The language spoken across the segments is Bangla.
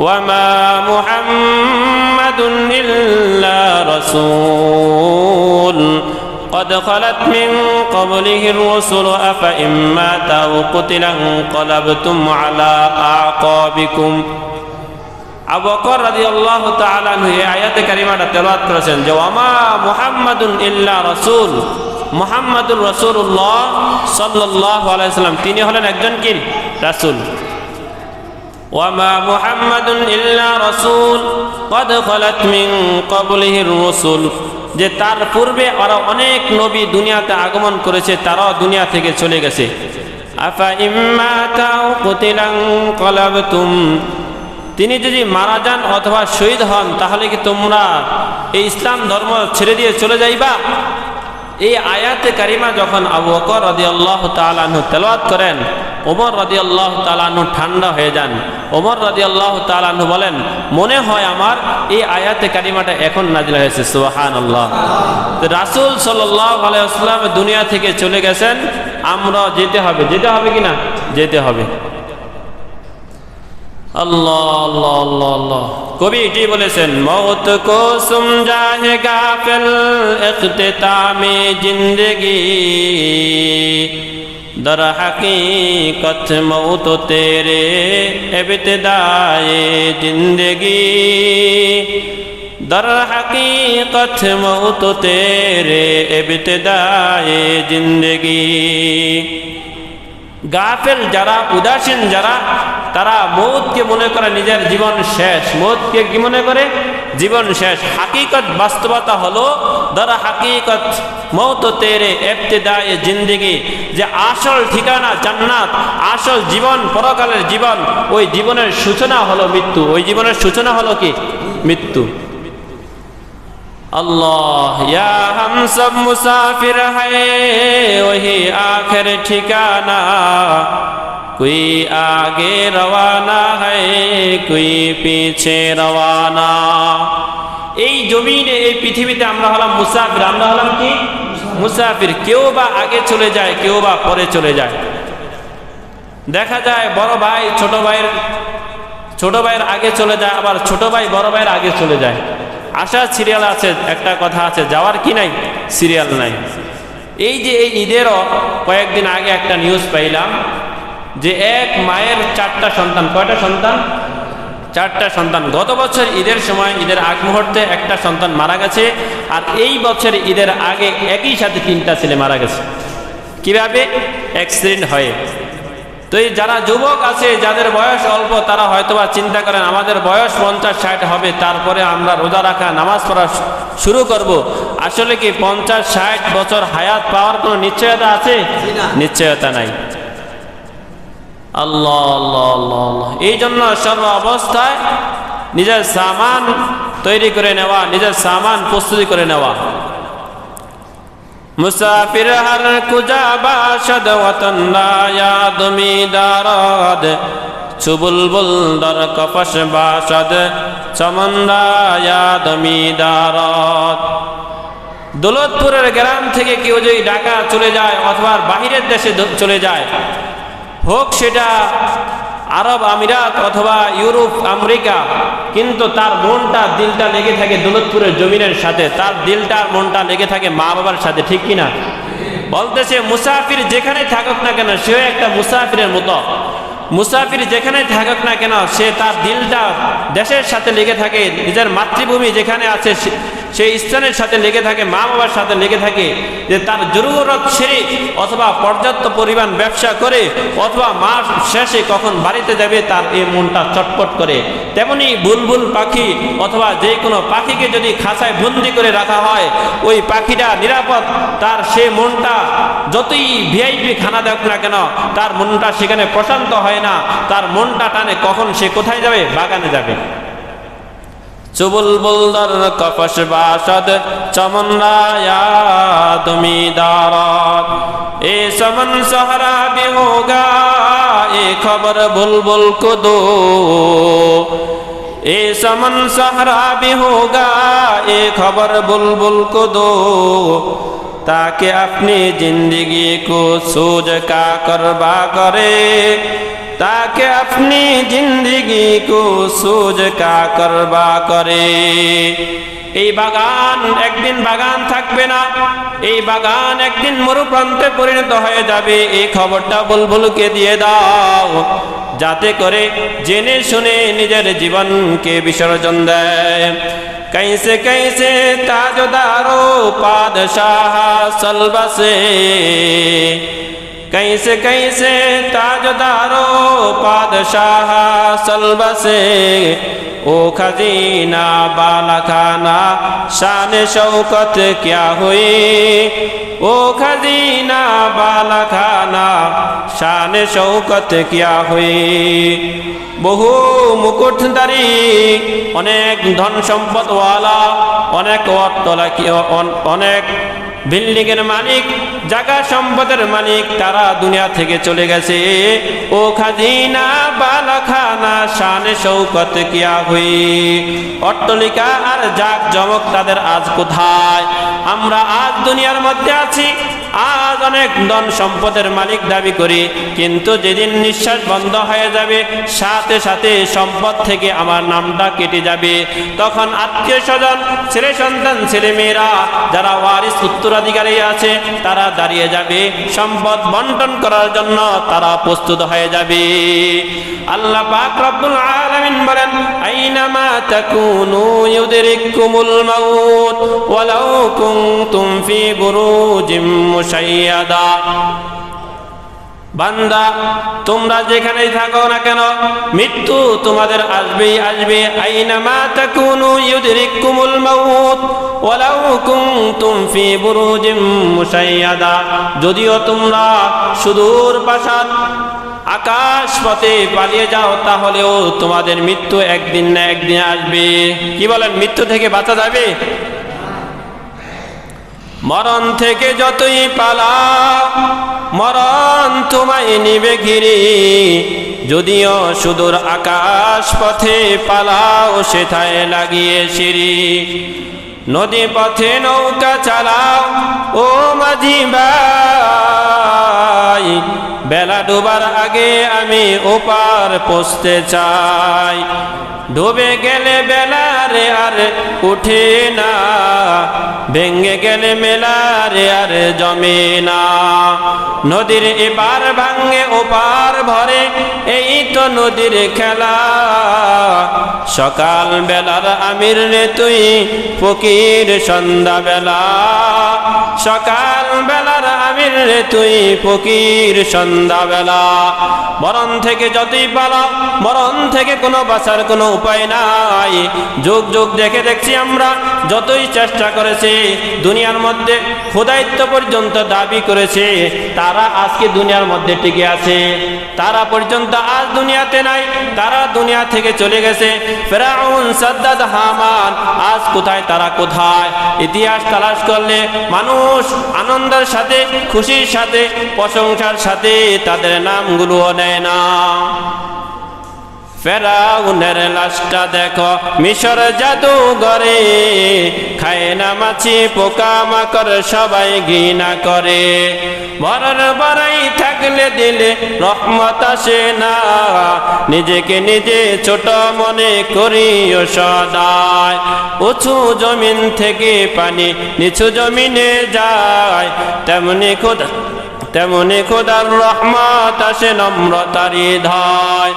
وما محمد إلا رسول قد خلت من قبله الرسل أفإن مات أو قتل انقلبتم على أعقابكم আবু বকর রাদিয়াল্লাহু তাআলা আনহু এই আয়াতে কারিমাটা তেলাওয়াত করেছেন যে ওয়ামা মুহাম্মাদুন ইল্লা রাসূল মুহাম্মাদুর রাসূলুল্লাহ সাল্লাল্লাহু আলাইহি সাল্লাম তিনি হলেন একজন কি রাসূল ওয়ামা মুহাম্মাদুন ইল্লা রাসূল قد خلت من قبله الرسل যে তার পূর্বে আরো অনেক নবী দুনিয়াতে আগমন করেছে তারাও দুনিয়া থেকে চলে গেছে আফা ইম্মা তাও কুতিলান কলাবতুম তিনি যদি মারা যান অথবা শহীদ হন তাহলে কি তোমরা এই ইসলাম ধর্ম ছেড়ে দিয়ে চলে যাইবা এই আয়াতে কারিমা যখন আবু বকর রদি আল্লাহ তালাহু তেলাওয়াত করেন, ওমর রদি আল্লাহ তালাহু ঠান্ডা হয়ে যান। ওমর রদি আল্লাহ তালাহু বলেন, মনে হয় আমার এই আয়াতে কারিমাটা এখন নাজিল হয়েছে সুবাহান আল্লাহ রাসুল সাল্লাহ আলাইসলাম দুনিয়া থেকে চলে গেছেন, আমরা যেতে হবে। যেতে হবে কি না যেতে হবে। আল্লাহ আল্লাহ আল্লাহ আল্লাহ কবি এটি বলেছেন মত কো সমঝা হে গাফিল ইখতিতামে জিন্দেগি در حقیقت موت تیرے ابتدائے زندگی در حقیقت موت تیرے ابتدائے زندگی গাফেল যারা, উদাসীন যারা, তারা মৌতকে মনে করে নিজের জীবন শেষ। মৌতকে কি মনে করে? জীবন শেষ। হাকিকত বাস্তবতা হলো, ধরা হাকিকত মৌত তেরে এফতেদায় জিন্দিগি, যে আসল ঠিকানা জান্নাত, আসল জীবন, পরকালের জীবন, ওই জীবনের সূচনা হলো মৃত্যু। ওই জীবনের সূচনা হলো কি? মৃত্যু। আল্লাহ یا ہم মুসাফির হে ওহি আখের ঠিকানা। ٹھکانہ کوئی রওয়ানা হে ہے পিছে রওয়ানা। এই জমিনে, এই পৃথিবীতে আমরা হলাম মুসাফির। আমরা হলাম কি? মুসাফির। কেউ বা আগে চলে যায়, কেউ বা পরে চলে যায়। দেখা যায় বড় ভাই, ছোট ভাইয়ের ছোট ভাইয়ের আগে চলে যায়, আবার ছোট ভাই, বড় ভাইয়ের আগে চলে যায়। আসার সিরিয়াল আছে, একটা কথা আছে, যাওয়ার কি নাই? সিরিয়াল নাই। এই যে এই ঈদেরও কয়েকদিন আগে একটা নিউজ পাইলাম যে এক মায়ের চারটা সন্তান, কয়টা সন্তান? চারটা সন্তান। গত বছর ঈদের সময়, ঈদের আগ মুহূর্তে একটা সন্তান মারা গেছে আর এই বছর ঈদের আগে একই সাথে তিনটা ছেলে মারা গেছে। কীভাবে? অ্যাক্সিডেন্ট হয়ে। তো এই যারা যুবক আছে, যাদের বয়স অল্প, তারা হয়তোবা চিন্তা করেন, আমাদের বয়স পঞ্চাশ ষাট হবে, তারপরে আমরা রোজা রাখা, নামাজ পড়া শুরু করব। আসলে কি পঞ্চাশ ষাট বছর হায়াত পাওয়ার কোনো নিশ্চয়তা আছে? নিশ্চয়তা নাই। আল্লাহ আল্লাহ আল্লাহ আল্লাহ। এই জন্য সর্ব অবস্থায় নিজের সামান তৈরি করে নেওয়া, নিজের সামান প্রস্তুতি করে নেওয়া। মুসাফির হর কুজা বাসদ ওতন ইয়াদ মিদারদ। চুবুলবুল দর কপস বাসদ চমন্দা ইয়াদ মিদারদ। দৌলতপুরের গ্রাম থেকে কেউ যদি ঢাকা চলে যায় অথবা বাহিরের দেশে চলে যায়, হোক সেটা আরব আমিরাত অথবা ইউরোপ, আমেরিকা, কিন্তু তার মনটা, দিলটা লেগে থাকে দৌলতপুরের জমিনের সাথে। তার দিলটা, মনটা লেগে থাকে মা বাবার সাথে, ঠিক কিনা? বলতেছে মুসাফির যেখানে থাকুক না কেন, সেও একটা মুসাফিরের মতো। মুসাফির যেখানে থাকুক না কেন, সে তার দিলটা দেশের সাথে লেগে থাকে, নিজের মাতৃভূমি যেখানে আছে সেই স্থানের সাথে লেগে থাকে, মা বাবার সাথে লেগে থাকে যে তার জরুরত ছেড়ে অথবা পর্যাপ্ত পরিমাণ ব্যবসা করে, অথবা মাস শেষে কখন বাড়িতে যাবে তার এই মনটা চটপট করে। তেমনি বুলবুল পাখি অথবা যে কোনো পাখিকে যদি খাঁচায় বন্দি করে রাখা হয়, ওই পাখিটা নিরাপদ, তার সে মনটা যতই ভিআইপি খানা দেখ না কেন, তার মনটা সেখানে প্রশান্ত হয় না, তার মনটা টানে কখন সে কোথায় যাবে? বাগানে যাবে। চুবুল বুলদর কপস বাসদ চমন্দায়া তুমি দারত এ সমন সহরা भी होगा ए खबर बुलबुल को दो ए समन सहरा भी होगा ए खबर बुलबुल को दो ताकि अपनी जिंदगी को सूझ का करबा करे ताकि अपनी जिंदगी को सूझ का करवा करे এই বাগান একদিন বাগান থাকবে না এই বাগান একদিন মরুপ্রান্তে পরিণত হয়ে যাবে এই খবরটা বুলবুলকে দিয়ে দাও যাতে করে জেনে শুনে নিজের জীবনকে বিসর্জন দেয় कैसे कैसे ताजदारो पादशाह सलबसे कैसे कैसे ताजदारो पादशाह सलबसे ओ खजीना बाला खाना शान शौकत क्या हुई ओ खजीना बाला खाना शान शौकत क्या हुई বহু মুকুটধারী অনেক ধন সম্পদওয়ালা অনেক অর্থলাকি অনেক বিল্ডিং এর মালিক, জায়গা সম্পদের মালিক, তারা দুনিয়া থেকে চলে গেছে। ও খাজিনা, বালাখানা, শানে শৌকত কিয়া হই। অট্টলিকা আর জাক জমক তাদের আজ কোথায়? আমরা আজ দুনিয়ার মধ্যে আছি, আজ অনেক ধন সম্পদের মালিক দাবি করি, কিন্তু যেদিন নিঃশ্বাস বন্ধ হয়ে যাবে, সাথে সাথে সম্পদ থেকে আমার নামটা কেটে যাবে। তখন আত্মীয় স্বজন, ছেলে সন্তান, ছেলে মেয়েরা, যারা ওয়ারিস, উত্তরাধিকারী আছে, তারা দাঁড়িয়ে যাবে। সম্পদ বন্টন করার জন্য তারা প্রস্তুত হয়ে যাবে। আল্লাহ পাক রব্বুল আলামিন বলেন, আইনামা তাকুনু ইউদরিকুমুল মাউত, ওয়ালাউ কুনতুম ফি বুরুজিম মুশাইয়াদা বান্দা, তোমরা যেখানেই থাকো না কেন, মৃত্যু তোমাদের আসবেই আসবে। আইনামা তাকুনু ইউদরিকুমুল মাউত, ওয়ালাউ কুনতুম ফি বুরুজিম মুশাইয়াদা। যদিও তোমরা সুদূর পাশাত আকাশ পথে পালিয়ে যাও, তাহলেও তোমাদের মৃত্যু একদিন না একদিন আসবে। কি বলেন, মৃত্যু থেকে বাঁচা যাবে? মরণ থেকে যতই পালা, মরণ তোমায় নিবে ঘিরে। যদিও সুদূর আকাশ পথে পালাও, সেথায় লাগিয়ে সিঁড়ি। নদী পথে নৌকা চালাও, ও মাঝি ভাই বেলা ডোবার আগে আমি ওপার পৌঁছতে চাই। ডুবে গেলে বেলা রে আর উঠে না। ভেঙ্গে গেলে মেলা রে আর জমে না। নদীর এপার ভাঙে ওপার ভরে, এই তো নদীর খেলা। সকাল বেলার আমির রে তুই, ফকির সন্ধ্যা বেলা সকাল বেলার আমির রে, তুই ফকির সন্ধ্যা বেলা মরণ থেকে যতই পালা, মরণ থেকে কোনো বাঁচার কোনো উপায় নাই। যুগ যুগ দেখে দেখছি আমরা, যতই চেষ্টা করেছে, দুনিয়ার মধ্যে খোদায়িত্ব পর্যন্ত দাবি করেছে, তারা আজকে দুনিয়ার মধ্যে টিকে আছে। তারা পর্যন্ত আজ দুনিয়াতে নাই, তারা দুনিয়া থেকে চলে গেছে। ফেরাউন, সাদ্দাদ, হামান, আজ কোথায়, তারা কোথায়? ইতিহাস তালাশ করলে মানুষ আনন্দের সাথে খুশির সাথে, প্রশংসার সাথে তাদের নামগুলো নেয় না। ফেরাউনের লাশটা দেখো, মিশর জাদুঘরে খায় না মাছি পোকা মাকড় সবাই ঘৃণা করে। মরার বাড়াই থাকলে দিলে রহমত আসে না। নিজেকে নিজে ছোট মনে করিও সদায় উঁচু জমিন থেকে পানি নিচু জমিনে যায়। তেমনি খোদা, তেমনি খোদার রহমত আসে নম্রতারি ধয়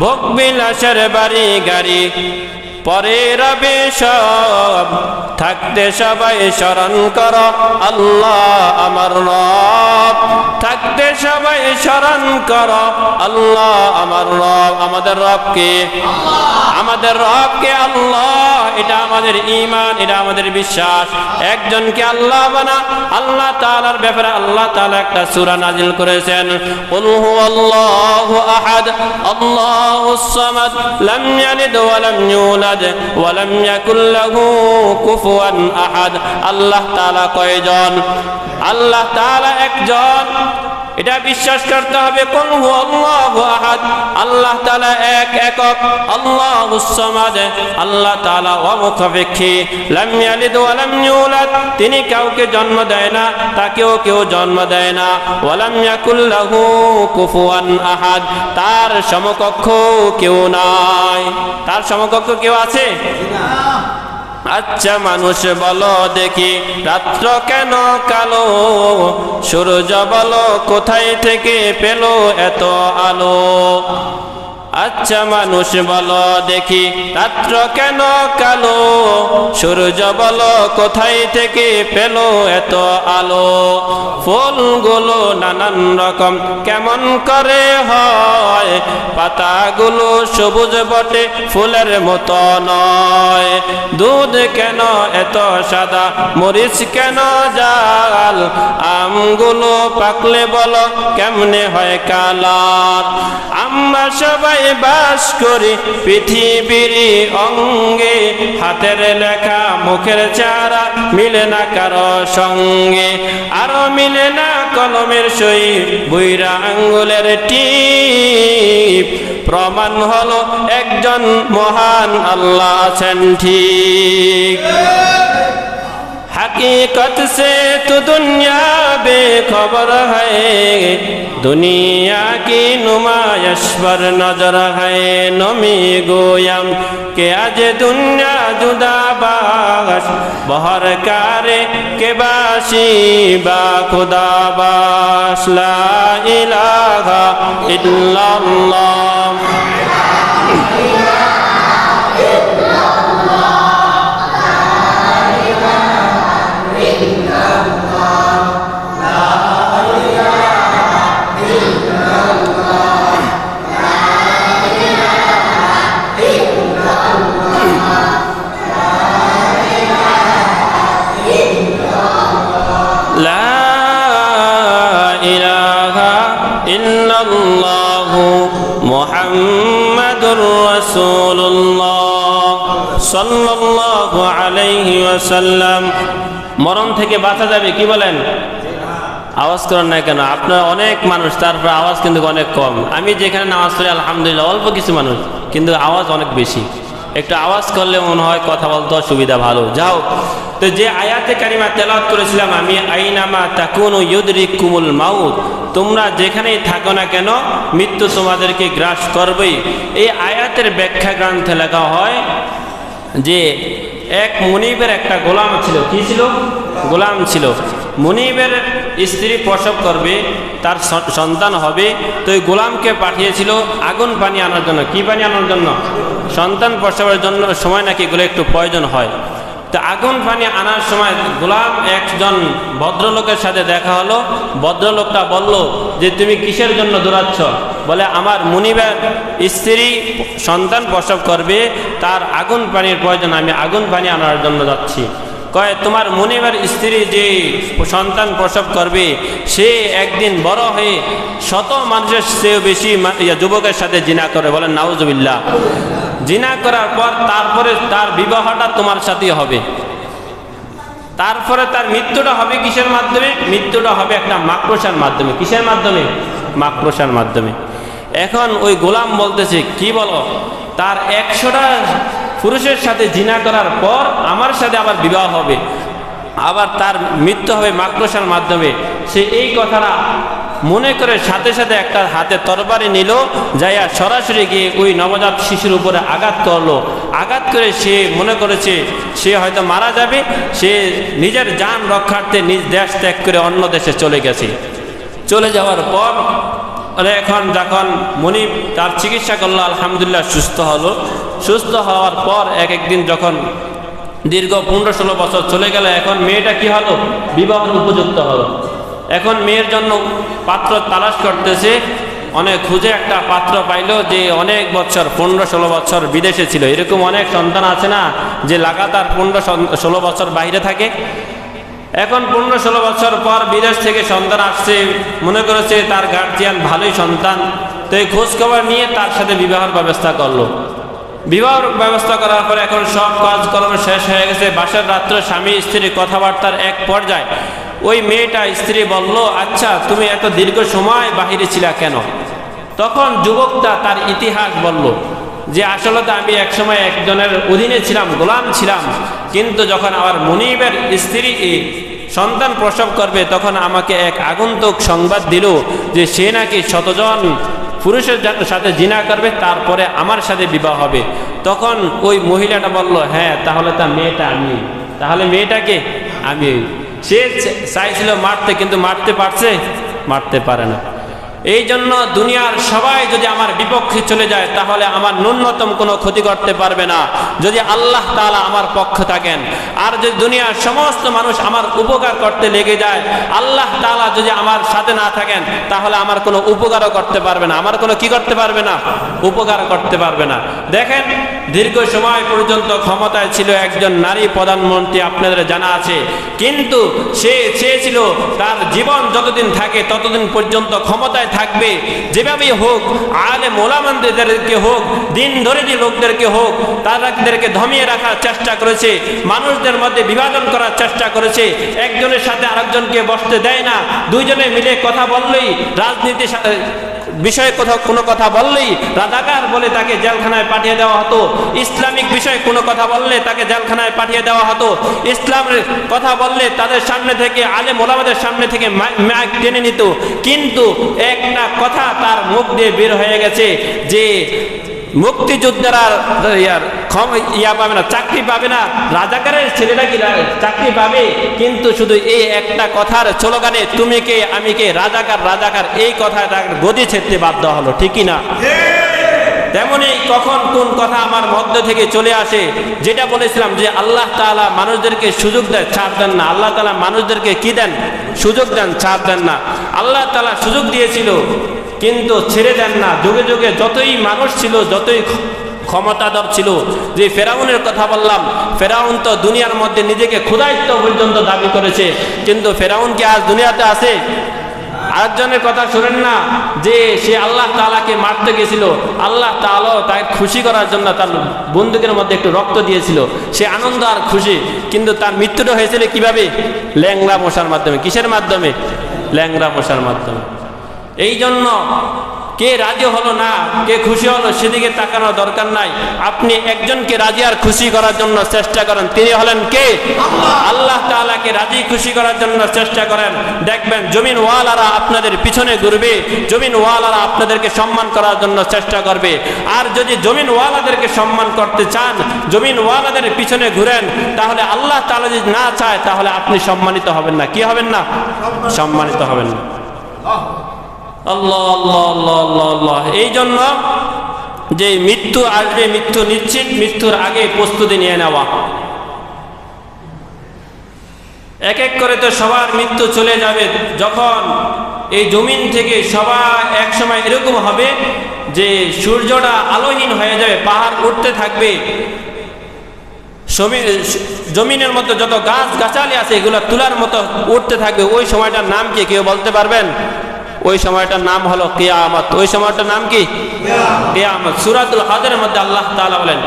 ভোগ বিলাসের বাড়ি গাড়ি পরে রবে সব, থাকতে সবাই স্মরণ কর, আল্লাহ আমার রব। থাকতে সবাই স্মরণ কর, আল্লাহ আমার রব। আমাদের রবকে আমাদের রবকে আল্লাহ। এটা আমাদের ইমান এটা আমাদের বিশ্বাস। একজনকে আল্লাহ বানা, আল্লাহ তালার ব্যাপারে আল্লাহ তাআলা একটা সূরা নাজিল করেছেন। কুল হুয়াল্লাহু আহাদ ইউলাদ। ওয়া লাম ইয়াকুল লাহু কুফুয়ান আহাদ। আল্লাহ তাআলা কয়জন? আল্লাহ তাআলা একজন। এটা বিশ্বাস করতে হবে কোন আল্লাহু তাআলা এক একক। আল্লাহ উসমাদ আল্লাহ তাআলা অমুখাপেক্ষী। তিনি কাউকে জন্ম দেয় না, তাকেও কেউ জন্ম দেয় না। ওয়ালাম ইয়াকুল লাহু কুফুয়ান আহাদ। তার সমকক্ষ কেউ নাই। তার সমকক্ষ কেউ আছে? আচ্ছা মানুষ বল দেখি রাত্র কেন কালো? সূর্য বল কোথায় থেকে পেল এত আলো? আচ্ছা মানুষ বলো দেখি, রাত্র কেন কালো? সূর্য বলো, কোথায় থেকে পেল এত আলো? ফুলগুলো নানান রকম, কেমন করে হয়? পাতাগুলো সবুজ বটে, ফুলের মতো নয়। দুধ কেন এত সাদা, মরিচ কেন জাল? আমগুলো পাকলে বলো, কেমনে হয় কালার? আমরা সবাই বাস করি পৃথিবীর অঙ্গে। হাতের লেখা, মুখের চারা মিলে না কারও সঙ্গে। আরও মিলে না কলমের সই বুইরা আঙ্গুলের টিপ। প্রমাণ হলো একজন মহান, আল্লাহ আছেন ঠিক। हकीकत से तो दुनिया बेखबर है दुनिया की नुमाइश पर नजर है नमी गोयम के आज दुनिया जुदा बाश बहर कारे के बाशी बा खुदा बाश ला इलाहा इल्लल्लाह সাল্লাল্লাহু আলাইহি ওয়াসাল্লাম। মরণ থেকে বাঁচা যাবে, কি বলেন? আওয়াজ করেন না কেন? আপনার অনেক মানুষ, তারপর আওয়াজ কিন্তু অনেক কম। আমি যেখানে নামাজ পড়ি, আলহামদুলিল্লাহ, অল্প কিছু মানুষ, কিন্তু আওয়াজ অনেক বেশি। একটু আওয়াজ করলে মনে হয় কথা বলতে সুবিধা ভালো। যাও তো যে আয়াতে কারিমা তেলাত করেছিলাম আমি, আইনামা তাকুন ইউদরি কুমুল মাউত। তোমরা যেখানেই থাকো না কেন, মৃত্যু তোমাদেরকে গ্রাস করবেই। এই আয়াতের ব্যাখ্যা গ্রন্থে লেখা হয় যে এক মনিবের একটা গোলাম ছিল, কি ছিল? গোলাম ছিল। মনিবের স্ত্রী প্রসব করবে, তার সন্তান হবে, তো ওই গোলামকে পাঠিয়েছিল আগুন পানি আনার জন্য। কি পানি আনার জন্য? সন্তান প্রসবের জন্য সময় নাকি এগুলো একটু প্রয়োজন হয়। তো আগুন পানি আনার সময় গোলাম একজন ভদ্রলোকের সাথে দেখা হলো। ভদ্রলোকটা বলল যে, তুমি কিসের জন্য দৌড়াচ্ছ? বলে, আমার মুনিবের স্ত্রী সন্তান প্রসব করবে, তার আগুন পানির প্রয়োজন, আমি আগুন পানি আনার জন্য যাচ্ছি। কয়, তোমার মুনিবের স্ত্রী যে সন্তান প্রসব করবে, সে একদিন বড় হয়ে শত মানুষের চেয়েও বেশি যুবকের সাথে জিনা করে বলেন নাউজুবিল্লাহ। জিনা করার পর তারপরে তার বিবাহটা তোমার সাথেই হবে। তারপরে তার মৃত্যুটা হবে কিসের মাধ্যমে? মৃত্যুটা হবে একটা মাকড়সার মাধ্যমে। কিসের মাধ্যমে? মাকড়সার মাধ্যমে। এখন ওই গোলাম বলতেছে, কি বলো? তার একশোটা পুরুষের সাথে জিনা করার পর আমার সাথে আবার বিবাহ হবে। আবার তার মৃত্যু হবে মাকড়সার মাধ্যমে। সে এই কথাটা মনে করে সাথে সাথে একটা হাতে তরবারি নিল, যাইয়া সরাসরি গিয়ে ওই নবজাত শিশুর উপরে আঘাত করল। আঘাত করে সে মনে করেছে, সে হয়তো মারা যাবে, সে নিজের যান রক্ষার্থে নিজ দেশ ত্যাগ করে অন্য দেশে চলে গেছে। চলে যাওয়ার পর এখন যখন মনিব তার চিকিৎসা করল, আলহামদুলিল্লাহ সুস্থ হলো। সুস্থ হওয়ার পর এক একদিন যখন দীর্ঘ পনেরো ষোলো বছর চলে গেল, এখন মেয়েটা কি হলো? বিবাহের উপযুক্ত হলো। এখন মেয়ের জন্য পাত্র তালাশ করতেছে। অনেক খুঁজে একটা পাত্র পাইলো যে অনেক বছর, পনেরো ষোলো বছর বিদেশে ছিল। এরকম অনেক সন্তান আছে না, যে লাগাতার পনেরো ষোলো বছর বাইরে থাকে। এখন পনেরো ষোলো বছর পর বিদেশ থেকে সন্তান আসছে, মনে করেছে তার গার্জিয়ান ভালোই সন্তান। তো এই খোঁজ খবর নিয়ে তার সাথে বিবাহের ব্যবস্থা করল। বিবাহ ব্যবস্থা করার পর এখন সব কাজ কর্ম শেষ হয়ে গেছে। বাসার রাত্রে স্বামী, স্ত্রীর কথাবার্তার এক পর্যায়ে ওই মেয়েটা, স্ত্রী বলল আচ্ছা তুমি এত দীর্ঘ সময় বাহিরে ছিলা কেন? তখন যুবকটা তার ইতিহাস বলল যে আসলে তো আমি একসময় একজনের অধীনে ছিলাম, গোলাম ছিলাম, কিন্তু যখন আমার মনিবের স্ত্রী সন্তান প্রসব করবে, তখন আমাকে এক আগন্তুক সংবাদ দিল যে সে নাকি শতজন পুরুষের সাথে জিনা করবে, তারপরে আমার সাথে বিবাহ হবে। তখন ওই মহিলাটা বলল হ্যাঁ তাহলে তা মেয়েটা আমি তাহলে মেয়েটাকে আমি সে চাইছিল মারতে, কিন্তু মারতে পারছে, মারতে পারে না। এই জন্য দুনিয়ার সবাই যদি আমার বিপক্ষে চলে যায়, তাহলে আমার ন্যূনতম কোনো ক্ষতি করতে পারবে না। যদি আল্লাহ তাআলা আমার পক্ষে থাকেন, আর যদি দুনিয়ার সমস্ত মানুষ আমার উপকার করতে লেগে যায়, আল্লাহ তালা যদি আমার সাথে না থাকেন, তাহলে আমার কোনো উপকারও করতে পারবে না। আমার কোনো কি করতে পারবে না? উপকার করতে পারবে না। দেখেন, দীর্ঘ সময় পর্যন্ত ক্ষমতায় ছিল একজন নারী প্রধানমন্ত্রী, আপনাদের জানা আছে। কিন্তু সে চেয়েছিল তার জীবন যতদিন থাকে, ততদিন পর্যন্ত ক্ষমতায় থাকবে। যেভাবেই হোক, আলে মোলামানদেরকে হোক, দিন ধরে যে লোকদেরকে হোক তাদেরকে ধমিয়ে রাখার চেষ্টা করেছে, মানুষদের মধ্যে বিভাজন করার চেষ্টা করেছে, একজনের সাথে আরেকজনকে বসতে দেয় না, দুইজনে মিলে কথা বললেই রাজনীতির সাথে বিষয়ে কোথাও কোনো কথা বললেই রাজাকার বলে তাকে জেলখানায় পাঠিয়ে দেওয়া হতো। ইসলামিক বিষয়ে কোনো কথা বললে তাকে জেলখানায় পাঠিয়ে দেওয়া হতো। ইসলামের কথা বললে তাদের সামনে থেকে, আলেম ওলামাদের সামনে থেকে ম্যাগ টেনে নিত। কিন্তু একটা কথা তার মুখ দিয়ে বের হয়ে গেছে যে মুক্তিযোদ্ধারা ইয়ার ক্ষম- ইয়া পাবে না, চাকরি পাবে না। রাজাকারের কি চাকরি পাবে, কিন্তু শুধু এই একটা কথার তুমি কে, আমি কে? রাজাকার রাজাকার, এই কথা গদি ছেড়তে বাধ্য হলো ঠিকই না? তেমনি কখন কোন কথা আমার মধ্য থেকে চলে আসে, যেটা বলেছিলাম যে আল্লাহ তাআলা মানুষদেরকে সুযোগ দেয়, ছাড় দেন না। আল্লাহ তাআলা মানুষদেরকে কি দেন? সুযোগ দেন, ছাড় দেন না। আল্লাহ তালা সুযোগ দিয়েছিল, কিন্তু ছেড়ে দেন না। যুগে যুগে যতই মানুষ ছিল, যতই ক্ষ- ক্ষমতাধর ছিল, যে ফেরাউনের কথা বললাম, ফেরাউন তো দুনিয়ার মধ্যে নিজেকে ক্ষুধায়িত্ব পর্যন্ত দাবি করেছে, কিন্তু ফেরাউন কি আজ দুনিয়াতে আছে? আরেকজনের কথা শোনেন না, যে সে আল্লাহ তালাকে মারতে গেছিল। আল্লাহ তালও তাকে খুশি করার জন্য তার বন্দুকের মধ্যে একটু রক্ত দিয়েছিল। সে আনন্দ আর খুশি, কিন্তু তার মৃত্যুটা হয়েছিল কীভাবে? ল্যাংরা মশার মাধ্যমে। কিসের মাধ্যমে? ল্যাংরা মশার মাধ্যমে। এই জন্য কে রাজি হলো না, কে খুশি হলো সেদিকে তাকানোর দরকার নাই। আপনি একজনকে রাজি আর খুশি করার জন্য চেষ্টা করেন। তিনি হলেন কে? আল্লাহ তাআলাকে রাজি খুশি করার জন্য চেষ্টা করেন। দেখবেন জমিন ওয়ালারা আপনাদের পিছনে ঘুরবে, জমিন ওয়ালারা আপনাদেরকে সম্মান করার জন্য চেষ্টা করবে। আর যদি জমিন ওয়ালাদেরকে সম্মান করতে চান, জমিন ওয়ালাদের পিছনে ঘুরেন, তাহলে আল্লাহ তাআলা যদি না চায়, তাহলে আপনি সম্মানিত হবেন না। কি হবেন না? সম্মানিত হবেন না। আল্লাহ আল্লাহ আল্লাহ আল্লাহ আল্লাহ। এই জন্য যে মৃত্যু আসবে, মৃত্যু নিশ্চিত, মৃত্যুর আগে প্রস্তুতি নিয়ে নেওয়া। এক এক করে তো সবার মৃত্যু চলে যাবে। যখন এই জমিন থেকে সবাই এক সময় এরকম হবে যে সূর্যটা আলোহীন হয়ে যাবে, পাহাড় উঠতে থাকবে। জমিনের মধ্যে যত গাছ গাছালি আছে, এগুলো তুলার মতো উঠতে থাকবে। ওই সময়টার নাম কি কেউ বলতে পারবেন? ওই সময়টার নাম হলো কেয়ামত। ওই সময়টার নাম কি? কেয়ামত। সূরাতুল হজের মধ্যে আল্লাহ তাআলা বলেন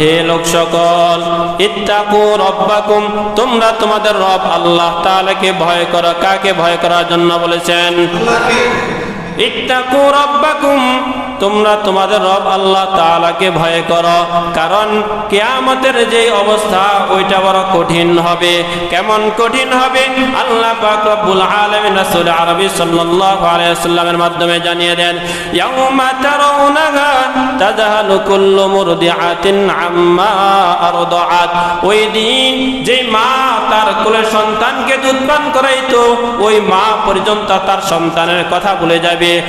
হে লোক সকল, ইত্তাকু রব্বাকুম, তোমরা তোমাদের রব আল্লাহ তাআলাকে ভয় করো। কাকে ভয় করার জন্য বলেছেন? ইত্তাকু রব্বাকুম তোমরা তোমাদের রব আল্লাহ তাআলাকে ভয় করো। কারণ কিয়ামতের যে অবস্থা, ওইটা বড় কঠিন হবে। কেমন কঠিন হবে? আল্লাহ পাক রব্বুল আলামিন আরবি মাধ্যমে জানিয়ে দেন ওই দিন যে মা তার সন্তানকে ওই মা পর্যন্ত তার সন্তানের কথা ভুলে যাবে।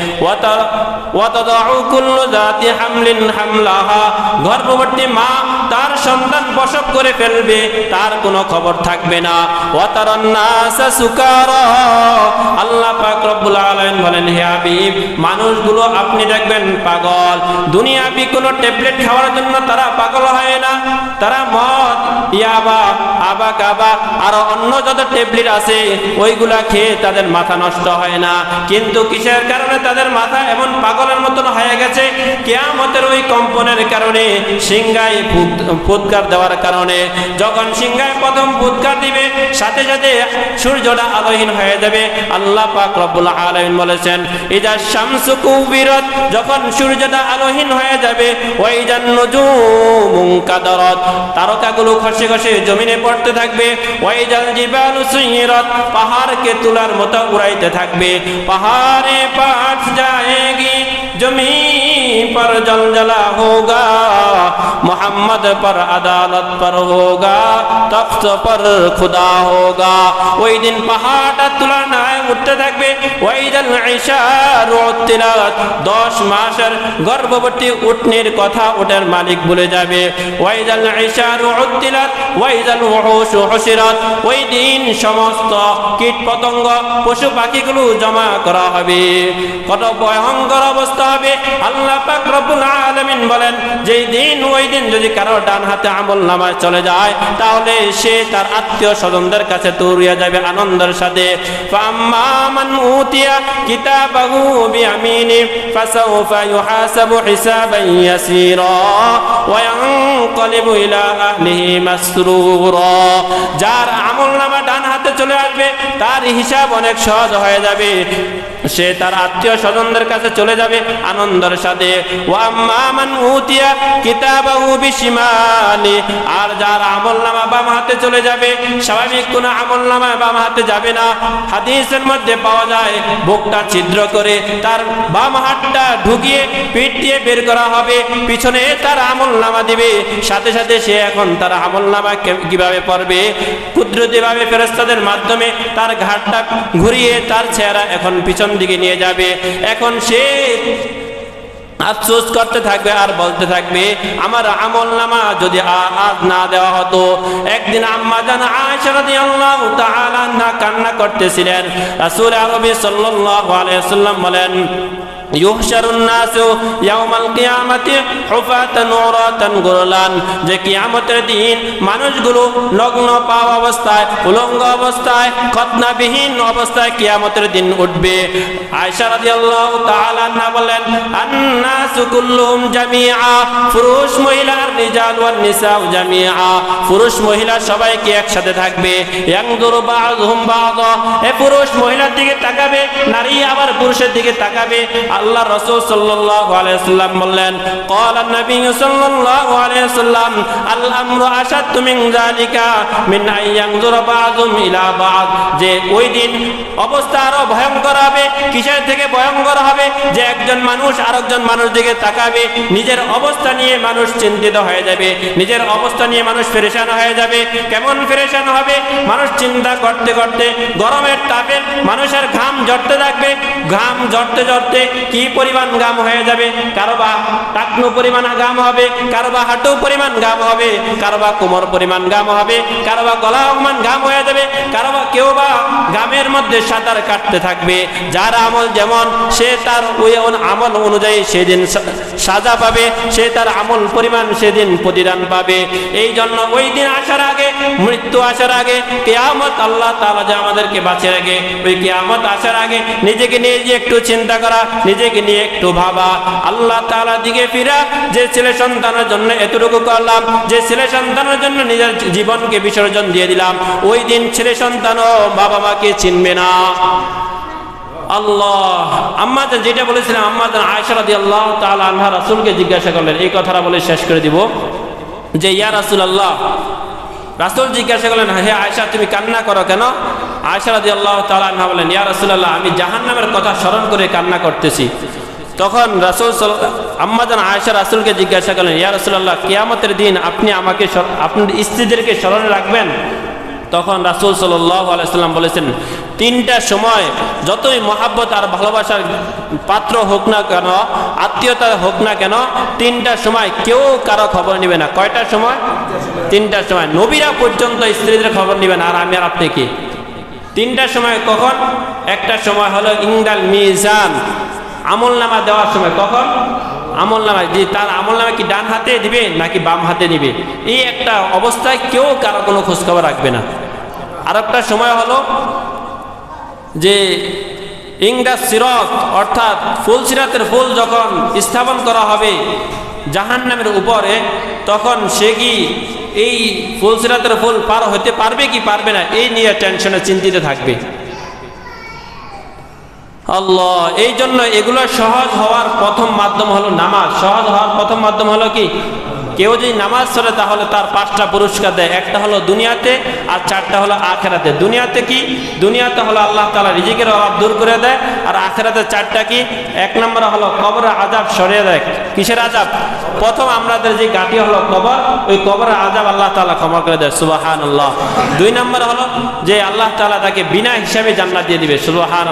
গর্ভবতী মা তার সন্তান প্রসব করে ফেলবে, তার কোনো খবর থাকবে না। আল্লাহ বলেন, হে মানুষগুলো আপনি দেখবেন পাগল। কোনো ট্যাবলেট খাওয়ার জন্য তারা পাগল হয় না। তারা মদ, ইয়াবা আবা কাবা আর অন্য যত ট্যাবলেট আছে, ওইগুলা খেয়ে তাদের মাথা নষ্ট হয় না। কিন্তু কিসের কারণে তাদের মাথা এমন পাগলের মতন হয়ে হয়ে গেছে। কেয়ামতের ওই কম্পনের কারণে সিংহায় ফুৎকার দেওয়ার কারণে যখন সিংহায় প্রথম ফুৎকার দিবে, সাথে সাথে সূর্যটা আলোহীন হয়ে যাবে। আল্লাহ পাক রব্বুল আলমিন বলেছেন ইজা শামসু কুবিরত যখন সূর্যটা আলোহীন হয়ে যাবে ওই যান কাদরত। তারকাগুলো খসে খসে জমিনে পড়তে থাকবে। ওই যান জীবাণু সুইরত পাহাড়কে তোলার মতো উড়াইতে থাকবে। পাহাড়ে পাঠ যায়গি। जमी पर जलजला होगा मोहम्मद पर अदालत पर होगा तख्त पर खुदा होगा ওই দিন পাহাড়টা তুলনায় উঠতে থাকবে ওই দিন ঈশার উত্তিলাত দশ মাসের গর্ভবতী উটনির কথা ওটার মালিক বলে যাবে ওই দিন ঈশার উত্তিলাত ওই দিন উহুশ হুশিরাত ওই দিন সমস্ত কীট পতঙ্গ পশু পাখিগুলো জমা করা হবে কত ভয়ঙ্কর অবস্থা হবে। আল্লাহ পাক রব্বুল আলামিন বলেন, যেই দিন, ওই দিন যদি কারও ডান হাতে আমল নামায় চলে যায়, তাহলে সে তার আত্মীয় স্বজনদের কাছে দৌড়িয়া যাবে আনন্দের সাথে। ফাম্মা মান উতিয়া কিতাবাহু বিয়ামিনি ফাসাউফা ইউহাসাবু হিসাবান ইয়াসীরা ওয়া ইয়ানকালিবু ইলা আহলিহি মাসরুরা। যার আমল নামা ডান হাতে চলে আসবে, তার হিসাব অনেক সহজ হয়ে যাবে। সে তার আত্মীয় স্বজনদের কাছে চলে যাবে আনন্দের সাথে। আর যার আমল নামা বাম হাতে চলে যাবে, স্বাভাবিক কোন আমল নামা বাম হাতে যাবে না। হাদিসের মধ্যে পাওয়া যায়, বুকটা ছিদ্র করে তার বাম হাতটা ঢুকিয়ে পিঠ দিয়ে বের করা হবে, পিছনে তার আমল নামা দিবে। সাথে সাথে সে এখন তার আমল নামা কীভাবে পড়বে? কুদরতিভাবে ফেরেস্তাদের মাধ্যমে তার ঘাটটা ঘুরিয়ে তার চেহারা এখন পিছন দিকে নিয়ে যাবে। এখন সে আফসোস করতে থাকবে আর বলতে থাকবে, আমার আমল নামা যদি আজ না দেওয়া হতো, একদিন আম্মা জান আয়েশা আল্লাহ তাআলা কান্না করতেছিলেন। রাসূল আরবি সাল্লাল্লাহু আলাইহি সাল্লাম বলেন পুরুষ মহিলা আর রিজাল ওয়ান নিসাউ জামিআ। পুরুষ মহিলা সবাই একসাথে থাকবে। পুরুষ মহিলার দিকে তাকাবে, নারী আবার পুরুষের দিকে তাকাবে। আল্লাহ রাসূল সাল্লাল্লাহু আলাইহি ওয়াসাল্লাম বললেন, ক্বালা নবী সাল্লাল্লাহু আলাইহি ওয়াসাল্লাম আল আমরু আশাদ্দু মিন যালিকা, মিন আইয়ানজুরা বা'যুহুম ইলা বা'দ। যে ওই দিন অবস্থা আরও ভয়ঙ্কর হবে, কিসের থেকে ভয়ঙ্কর হবে? যে একজন মানুষ আরেকজন মানুষ দিকে তাকাবে, নিজের অবস্থা নিয়ে মানুষ চিন্তিত হয়ে যাবে, নিজের অবস্থা নিয়ে মানুষ ফেরেশান হয়ে যাবে। কেমন ফেরেশান হবে? মানুষ চিন্তা করতে করতে গরমের তাপে মানুষের ঘাম জড়তে থাকবে, ঘাম জড়তে জড়তে কি পরিমাণ ঘাম হয়ে যাবে? কারও বা টাকনু পরিমাণ ঘাম হবে, কারও বা হাঁটু পরিমাণ ঘাম হবে, কারও বা কোমর পরিমাণ ঘাম হবে, কারও বা গলা অপমান ঘাম হয়ে যাবে, কারও বা কেউ বা ঘামের মধ্যে সাঁতার কাটতে থাকবে। যার আমল যেমন, সে তার ওই আমল অনুযায়ী সেদিন সাজা পাবে, সে তার আমল পরিমাণ সেদিন প্রতিদান পাবে। এই জন্য ওই দিন আসার আগে, মৃত্যু আসার আগে, কেয়ামত আল্লাহ তাআলা যে আমাদেরকে বাঁচিয়ে রাখে, ওই কেয়ামত আসার আগে নিজেকে নিয়ে যে একটু চিন্তা করা নিজেকে নিয়ে একটু ভাবা। আল্লাহ তাআলা দিকে ফিরা, যে ছেলে সন্তানের জন্য এতটুকু করলাম, যে ছেলে সন্তানের জন্য নিজের জীবনকে বিসর্জন দিয়ে দিলাম, ওই দিন ছেলে সন্তানও বাবা মাকে চিনবে না। আল্লাহ, আম্মা জান যেটা বলেছিলাম আম্মা জান আয়েশা রাদিয়াল্লাহু তাআলা আনহা রাসূলকে জিজ্ঞাসা করলেন, এই কথাটা বলে শেষ করে দিব। যে, ইয়া রাসুল আল্লাহ রাসুল জিজ্ঞাসা করলেন, হে আয়েশা, তুমি কান্না করো কেন? আয়েশা রাদিয়াল্লাহু তাআলা আনহা বলেন, ইয়া রাসূলুল্লাহ, আমি জাহান্নামের কথা স্মরণ করে কান্না করতেছি। তখন রাসূল সাল- আম্মা জান আয়েশা রাসূলকে জিজ্ঞাসা করলেন, ইয়া রাসূলুল্লাহ, কিয়ামতের দিন আপনি আমাকে আপনার স্ত্রীদেরকে স্মরণে রাখবেন? তখন রাসূল সাল্লাম বলেছেন, তিনটা সময় যতই মহাব্বত আর ভালোবাসার পাত্র হোক না কেন, আত্মীয়তা হোক না কেন, তিনটা সময় কেউ কারও খবর নেবে না। কয়টা সময়? তিনটার সময়। নবীরা পর্যন্ত স্ত্রীদের খবর নেবেন আর আমি আর আপনি কি? তিনটার সময় কখন? একটা সময় হলো ইংদাল মিজান। আমল নামা দেওয়ার সময় কখন? আমল নামা যে তার আমল নামা কি ডান হাতে দিবে নাকি বাম হাতে দিবে? এই একটা অবস্থায় কেউ কারও কোনো খোঁজখবর রাখবে না। আর একটা সময় হলো যে ইংদা সিরত, অর্থাৎ ফুল সিরাতের ফুল যখন স্থাপন করা হবে জাহান নামের উপরে তখন সে কি এই ফুল সিরাতের ফুল পার হতে পারবে কি পারবে না? এই নিয়ে টেনশনে চিন্তিত থাকবে। আল্লাহ এই জন্য এগুলো সহজ হওয়ার প্রথম মাধ্যম হলো নামাজ। সহজ হওয়ার প্রথম মাধ্যম হলো কি? কেউ যদি নামাজ পড়ে তাহলে তার পাঁচটা পুরস্কার দেয়। একটা হলো দুনিয়াতে আর চারটা হলো আখেরাতে। দুনিয়াতে কি? দুনিয়াতে হলো আল্লাহ তালা রিজিকের অভাব দূর করে দেয় আর আখেরাতে চারটা কি? এক নম্বরে হলো কবরের আজাব সরিয়ে দেয়। কিসের আজাব প্রথম আমাদের যে গাটি হলো কবর, ওই কবরের আজাব আল্লাহ তালা ক্ষমা করে দেয়। সুবাহান দুই নম্বর হলো যে আল্লাহ তালা তাকে বিনা হিসাবে জান্নাত দিয়ে দিবে। সুবাহান